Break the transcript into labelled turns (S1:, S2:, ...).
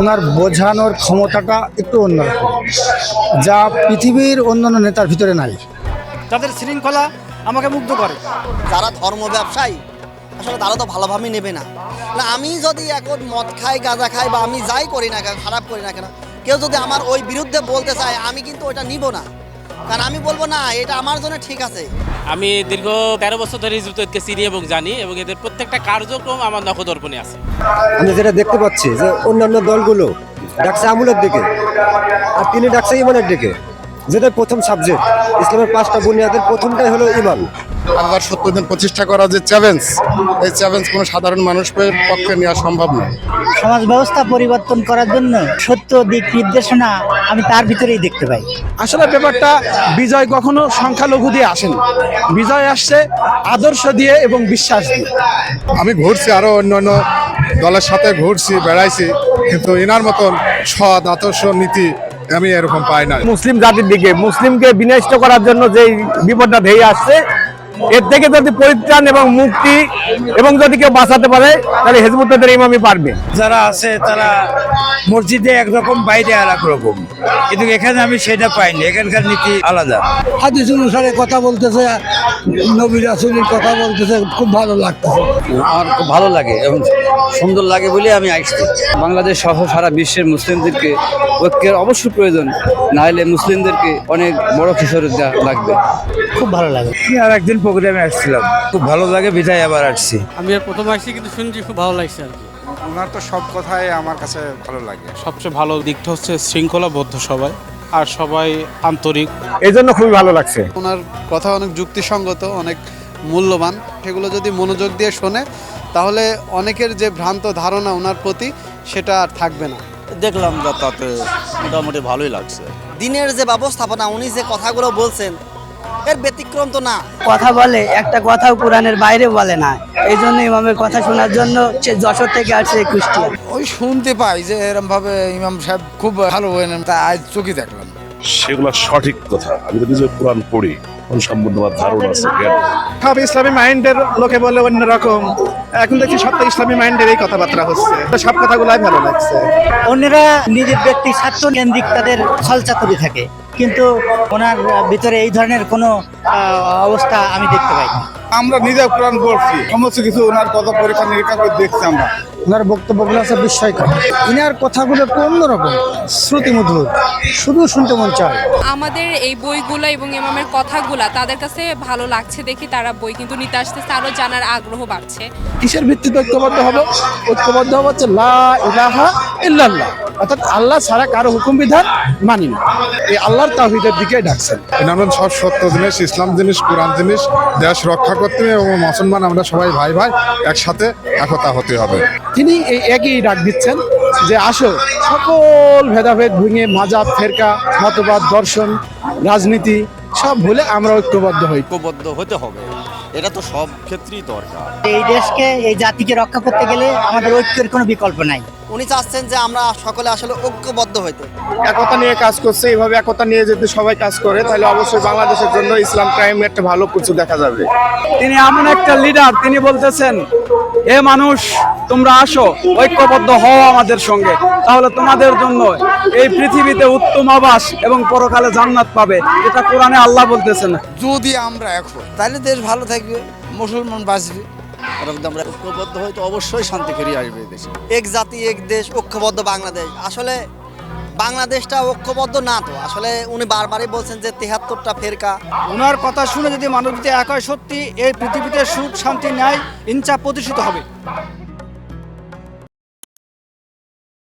S1: ওনার বোঝানোর ক্ষমতাটা একটু অন্যরকম যা পৃথিবীর অন্যান্য নেতার ভিতরে নাই।
S2: তাদের শৃঙ্খলা আমাকে মুগ্ধ করে।
S3: যারা ধর্ম ব্যবসায়ী আসলে তারা তো ভালোভাবেই নেবে না। না আমি যদি এখন মদ খাই গাঁজা খাই বা আমি যাই করি না কেন খারাপ করি না কেন কেউ যদি আমার ওই বিরুদ্ধে বলতে চায় আমি কিন্তু ওটা নিব না। কারণ আমি বলব না এটা আমার জন্য ঠিক আছে।
S4: আমি দীর্ঘ তেরো বছর ধরে হিজবুতকে তৈরিকে চিনি এবং জানি এবং এদের প্রত্যেকটা কার্যক্রম আমার নখদর্পণে আছে।
S5: আমি যেটা দেখতে পাচ্ছি যে অন্যান্য দলগুলো ডাকছে আমুলের দিকে আর তিনি ডাকছে ইমানের দিকে। যেটা প্রথম সাবজেক্ট ইসলামের পাঁচটা বুনিয়াদের প্রথমটাই হলো ইমান।
S6: আল্লাহর সত্য দিন প্রতিষ্ঠা করা যে চ্যালেঞ্জ এই চ্যালেঞ্জ কোনো সাধারণ মানুষের পক্ষে নেওয়া সম্ভব নয়
S7: সমাজ ব্যবস্থা পরিবর্তন করার জন্য সত্য দিক নির্দেশনা আমি তার ভিতরেই দেখতে পাই।
S8: আসলে ব্যাপারটা বিজয় কখনো সংখ্যালঘু দিয়ে আসেনি। বিজয় আসছে আদর্শ দিয়ে এবং বিশ্বাস দিয়ে।
S6: আমি ঘুরছি আরও অন্যান্য দলের সাথে ঘুরছি বেড়াইছি কিন্তু এনার মতন সৎ আদর্শ নীতি আমি এরকম পাই না
S8: মুসলিম জাতির দিকে মুসলিমকে বিনষ্ট করার জন্য যে বিপদটা ধেয়ে আসছে এর থেকে যদি পরিত্রাণ এবং মুক্তি এবং যদি কেউ বাঁচাতে পারে তাহলে হেজবুদ্দের ইমামি পারবে।
S9: যারা আছে তারা মসজিদে একরকম বাইরে আর একরকম কিন্তু এখানে আমি সেটা পাইনি এখানকার নীতি আলাদা।
S1: হাদিস অনুসারে কথা বলতেছে নবী রাসুলের কথা বলতেছে খুব ভালো লাগতেছে।
S9: আমার খুব ভালো লাগে এবং সুন্দর লাগে বলে আমি আসছি। বাংলাদেশ সহ সারা বিশ্বের মুসলিমদেরকে ঐক্যের অবশ্যই প্রয়োজন না হলে মুসলিমদেরকে অনেক বড় কিশোর লাগবে।
S7: খুব ভালো লাগে।
S9: আর একদিন প্রোগ্রামে আসছিলাম। খুব ভালো লাগে বিধায় আবার আসছি।
S2: আমি আর প্রথম আসছি কিন্তু শুনছি খুব ভালো লাগছে আর কি।
S6: ওনার তো সব কথাই আমার কাছে ভালো লাগে।
S4: সবচেয়ে ভালো দিকটা হচ্ছে শৃঙ্খলাবদ্ধ সবাই আর সবাই আন্তরিক।
S8: এই জন্য খুবই ভালো লাগছে।
S10: ওনার কথা অনেক যুক্তিসঙ্গত অনেক মূল্যবান। সেগুলো যদি মনোযোগ দিয়ে শোনে তাহলে অনেকের যে ভ্রান্ত ধারণা ওনার প্রতি সেটা আর থাকবে না।
S2: দেখলাম যাতায়াতে মোটামুটি ভালোই লাগছে।
S3: দিনের যে ব্যবস্থাপনা উনি যে কথাগুলো বলছেন এর ব্যতিক্রম তো না।
S7: কথা বলে একটা কথাও কোরআনের বাইরে বলে না। এই জন্য ইমামের কথা শোনার জন্য সে যশোর থেকে আসছে কুষ্টিয়া।
S9: ওই শুনতে পাই যে এরম ভাবে ইমাম সাহেব খুব ভালো হয়ে তা আজ চোখে দেখলাম।
S11: সেগুলো সঠিক কথা। আমি তো নিজে কোরআন পড়ি কোন সম্বন্ধে আমার ধারণা আছে
S8: সব ইসলামী মাইন্ডের লোকে বলে অন্যরকম। এখন দেখছি সব ইসলামী মাইন্ডের এই কথাবার্তা হচ্ছে। সব কথাগুলাই ভালো লাগছে।
S7: অন্যরা নিজের ব্যক্তি স্বার্থ কেন্দ্রিক তাদের ছলচাতুরি থাকে। কিন্তু ওনার ভিতরে এই ধরনের কোনো অবস্থা আমি দেখতে পাই না।
S6: আমরা নিজে কোরআন করছি। সমস্ত কিছু ওনার কথা পরীক্ষা নিরীক্ষা করে দেখছি আমরা।
S1: ওনার বক্তব্যগুলো আছে বিস্ময়কর। ইনার কথাগুলো একটু অন্যরকম শ্রুতিমধুর। শুধু শুনতে মন চায়।
S12: আমাদের এই বইগুলো এবং ইমামের কথাগুলা তাদের কাছে ভালো লাগছে দেখি তারা বই কিন্তু নিতে আসতেছে আরও জানার আগ্রহ বাড়ছে।
S8: কিসের ভিত্তিতে ঐক্যবদ্ধ হবে? ঐক্যবদ্ধ হবে হচ্ছে লা ইলাহা ইল্লাল্লাহ। অর্থাৎ আল্লাহ ছাড়া কারও হুকুম বিধান মানি না। এই আল্লাহর তাহিদের দিকে ডাকছেন।
S6: এনার সব সত্য জিনিস ইসলাম জিনিস কোরআন জিনিস দেশ রক্ষা করতে হবে এবং মুসলমান আমরা সবাই ভাই ভাই একসাথে একতা হতে হবে।
S8: তিনি এই একই ডাক দিচ্ছেন যে আসো সকল ভেদাভেদ ভেঙে মাজাব ফেরকা মতবাদ দর্শন রাজনীতি সব ভুলে আমরা ঐক্যবদ্ধ হই।
S2: ঐক্যবদ্ধ হতে হবে। এটা তো সব ক্ষেত্রেই দরকার।
S7: এই দেশকে এই জাতিকে রক্ষা করতে গেলে আমাদের ঐক্যের কোনো বিকল্প নাই।
S3: উনি চাচ্ছেন যে আমরা সকলে আসলে ঐক্যবদ্ধ হইতে।
S8: একতা নিয়ে কাজ করছে এইভাবে একতা নিয়ে যদি সবাই কাজ করে তাহলে অবশ্যই বাংলাদেশের জন্য ইসলাম ক্রাইম একটা ভালো কিছু দেখা যাবে। তিনি এমন একটা লিডার তিনি বলতেছেন এ মানুষ তোমরা আসো ঐক্যবদ্ধ হও আমাদের সঙ্গে। তাহলে তোমাদের জন্য এই পৃথিবীতে উত্তম আবাস এবং পরকালে জান্নাত পাবে। এটা কোরআনে আল্লাহ বলতেছেন।
S9: যদি আমরা এখন তাহলে দেশ ভালো থাকবে মুসলমান বাঁচবে।
S2: আর আমরা ঐক্যবদ্ধ অবশ্যই শান্তি ফিরিয়ে আসবে দেশে।
S3: এক জাতি এক দেশ ঐক্যবদ্ধ বাংলাদেশ। আসলে বাংলাদেশটা ঐক্যবদ্ধ না তো। আসলে উনি বারবারই বলছেন যে তেহাত্তরটা ফেরকা।
S2: ওনার কথা শুনে যদি মানব যদি এক হয় সত্যি এই পৃথিবীতে সুখ শান্তি ন্যায় ইনচাপ প্রতিষ্ঠিত হবে।